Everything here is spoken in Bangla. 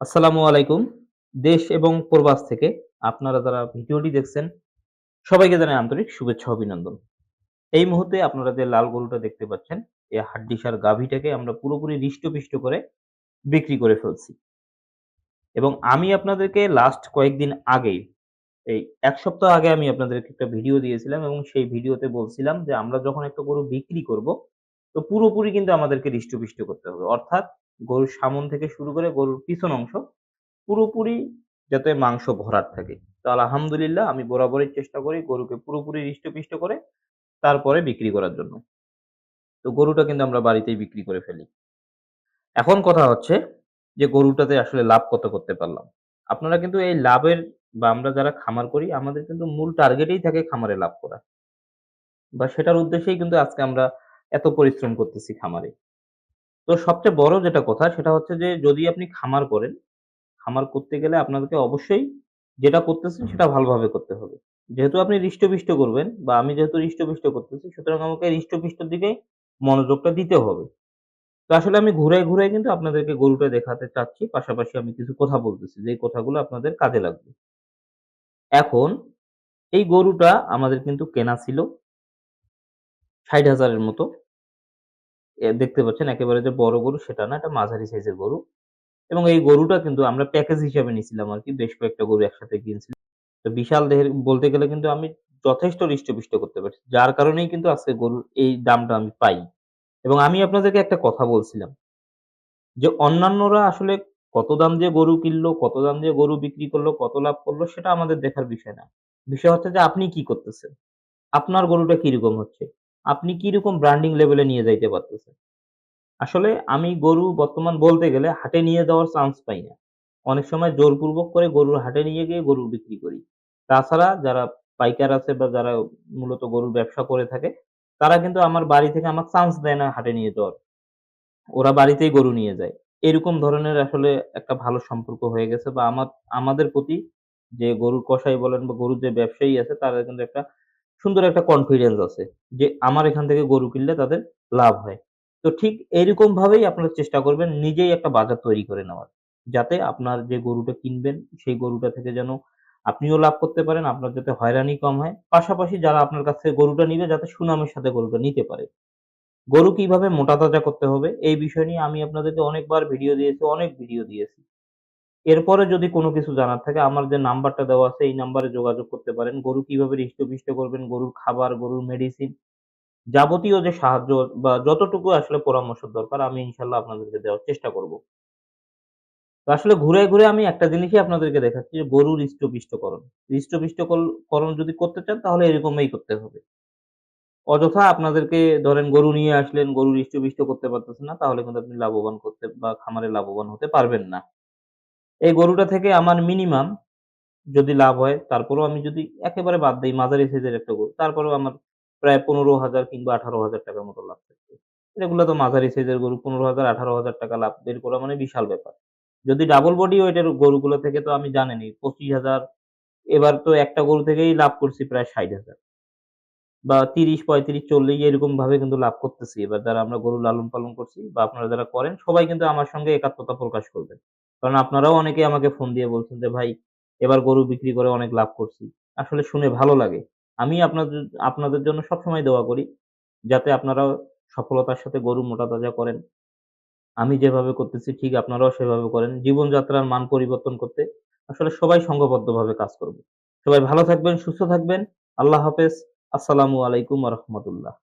আসসালামু আলাইকুম। দেশ এবং প্রবাস থেকে আপনারা যারা ভিডিওটি দেখছেন, সবাইকে জানাই আন্তরিক শুভেচ্ছা অভিনন্দন। এই মুহূর্তে আপনারা যে লাল গরুটা দেখতে পাচ্ছেন এই হাড্ডিসার গাভীটাকে আমরা পুরোপুরি হৃষ্টপিষ্ট করে বিক্রি করে ফেলছি। এবং আমি আপনাদেরকে লাস্ট কয়েকদিন আগেই এই এক সপ্তাহ আগে আমি আপনাদেরকে একটা ভিডিও দিয়েছিলাম এবং সেই ভিডিওতে বলছিলাম যে আমরা যখন একটা গরু বিক্রি করব, তো পুরোপুরি কিন্তু আমাদেরকে হৃষ্টপিষ্ট করতে হবে। অর্থাৎ গরুর সামন থেকে শুরু করে গরুর পিছন অংশ পুরোপুরি যাতে মাংস ভরার থাকে। তো আলহামদুলিল্লাহ আমি বরাবরই চেষ্টা করি গরুকে পুরোপুরি হৃষ্টপিষ্ট করে তারপরে বিক্রি করার জন্য। তো গরুটা কিন্তু আমরা বাড়িতেই বিক্রি করে ফেলি। এখন কথা হচ্ছে যে গরুটাতে আসলে লাভ কত করতে পারলাম। আপনারা কিন্তু এই লাভের বা আমরা যারা খামার করি, আমাদের কিন্তু মূল টার্গেটেই থাকে খামারে লাভ করা। বা সেটার উদ্দেশ্যেই কিন্তু আজকে আমরা এত পরিশ্রম করতেছি খামারে। তো সবচেয়ে বড় যেটা কথা সেটা হচ্ছে যে যদি আপনি খামার করেন খামার করতে গেলে আপনাদেরকে অবশ্যই যেটা করতেছেন সেটা ভালোভাবে করতে হবে। যেহেতু আপনি হৃষ্টপিষ্ট করবেন বা আমি যেহেতু হৃষ্টপিষ্ট করতেছি সুতরাং আমাকে হৃষ্টপিষ্টর দিকে মনোযোগটা দিতে হবে। তো আসলে আমি ঘুরে ঘুরে কিন্তু আপনাদেরকে গরুটা দেখাতে চাচ্ছি পাশাপাশি আমি কিছু কথা বলতেছি যে কথাগুলো আপনাদের কাজে লাগবে। এখন এই গরুটা আমাদের কিন্তু কেনা ছিল ষাট হাজারের মতো। দেখতে পাচ্ছেন একেবারে যে বড় গরু সেটা না এটা মাঝারি সাইজের গরু এবং এই গরুটা কিন্তু আমরা প্যাকেজ হিসাবে নিছিলাম আরকি বেশ কয়েকটা গরু একসাথে কিনছিলাম। তো বিশাল দেহের বলতে গেলে কিন্তু আমি যথেষ্ট হৃষ্টপুষ্ট করতে পারছি। যার কারণেই কিন্তু আজকে গরুর এই দামটা আমি পাই। এবং আমি আপনাদেরকে একটা কথা বলছিলাম যে অন্যান্যরা আসলে কত দাম দিয়ে গরু কিনলো, কত দাম দিয়ে গরু বিক্রি করল, কত লাভ করল সেটা আমাদের দেখার বিষয় না। বিষয় হচ্ছে যে আপনি কি করতেছেন? আপনার গরুটা কীরকম হচ্ছে? আপনি কীরকম ব্র্যান্ডিং লেভেলে নিয়ে যাইতে পারতেছেন? আসলে আমি গরু বর্তমান বলতে গেলে হাটে নিয়ে যাওয়ার চান্স পাই না। অনেক সময় জোরপূর্বক করে গরুর হাটে নিয়ে গিয়ে গরু বিক্রি করি। তাছাড়া যারা পাইকার আছে বা যারা মূলত গরুর ব্যবসা করে থাকে, তারা কিন্তু আমার বাড়ি থেকে আমার চান্স দেয় না হাটে নিয়ে যাওয়ার। ওরা বাড়িতেই গরু নিয়ে যায়। এরকম ধরনের আসলে একটা ভালো সম্পর্ক হয়ে গেছে বা আমার আমাদের প্রতি যে গরুর কষাই বলেন বা গরুর যে ব্যবসায়ী আছে তারা কিন্তু একটা সুন্দর একটা কনফিডেন্স আছে। যে আমার এখান থেকে গরু কিনলে তাদের লাভ হয়। তো ঠিক এইরকম ভাবেই আপনারা চেষ্টা করবেন নিজেই একটা বাজার তৈরি করে নেওয়ার। যাতে আপনার যে গরুটা কিনবেন সেই গরুটা থেকে যেন আপনিও লাভ করতে পারেন, আপনার যাতে হয়রানি কম হয়। পাশাপাশি যারা আপনার কাছ গরুটা নিবে যাতে সুনামের সাথে গরুটা নিতে পারে। গরু কীভাবে মোটা তাজা করতে হবে এই বিষয় নিয়ে আমি আপনাদেরকে অনেকবার ভিডিও দিয়েছি, অনেক ভিডিও দিয়েছি। এরপরে যদি কোনো কিছু জানার থাকে আমার যে নাম্বারটা দেওয়া আছে এই নাম্বারে যোগাযোগ করতে পারেন। গরু কীভাবে হৃষ্টপুষ্ট করবেন, গরুর খাবার, গরুর মেডিসিন যাবতীয় যে সাহায্য বা যতটুকু আসলে পরামর্শ দরকার আমি ইনশাআল্লাহ আপনাদেরকে দেওয়ার চেষ্টা করব। আসলে ঘুরে, ঘুরে আমি একটা জিনিসই আপনাদেরকে দেখাচ্ছি যে গরুর হৃষ্টপুষ্টকরণ। হৃষ্টপুষ্টকল করণ যদি করতে চান তাহলে এরকমই করতে হবে। অযথা আপনাদেরকে ধরেন গরু নিয়ে আসলেন, গরুর হৃষ্টপুষ্ট করতে পারতেছেন না তাহলে কিন্তু আপনি লাভবান করতে বা খামারে লাভবান হতে পারবেন না। এই গরুটা থেকে আমার মিনিমাম যদি লাভ হয় তারপরেও আমি যদি একেবারে বাদ দিই মাঝারি সাইজের একটা গরু তারপরেও আমার প্রায় ১৫,০০০ কিংবা ১৮,০০০ টাকার মতো লাভ থাকবে। এগুলো তো মাঝারি সাইজের গরু ১৫,০০০ ১৮,০০০ টাকা লাভ বের করা মানে বিশাল ব্যাপার। যদি ডাবল বডি ওয়েটের গরুগুলো থেকে তো আমি জানিনি পঁচিশ হাজার এবার তো একটা গরু থেকেই লাভ করছি প্রায় ৬০,০০০ বা ৩০, ৩৫, ৪০ এরকম ভাবে কিন্তু লাভ করতেছি। এবার যারা আমরা গরু লালন পালন করছি বা আপনারা যারা করেন সবাই কিন্তু আমার সঙ্গে একাত্মতা প্রকাশ করবেন। কারণ আপনারাও অনেকে আমাকে ফোন দিয়ে বলছেন যে, "ভাই এবার গরু বিক্রি করে অনেক লাভ করছি।" আসলে শুনে ভালো লাগে। আমি আপনাদের আপনাদের জন্য সবসময় দোয়া করি যাতে আপনারাও সফলতার সাথে গরু মোটা-তাজা করেন। আমি যেভাবে করতেছি ঠিক আপনারাও সেভাবে করেন। জীবনযাত্রার মান পরিবর্তন করতে আসলে সবাই সংঘবদ্ধভাবে কাজ করব। সবাই ভালো থাকবেন, সুস্থ থাকবেন। আল্লাহ হাফেজ। আসসালামু আলাইকুম রাহমাতুল্লাহ।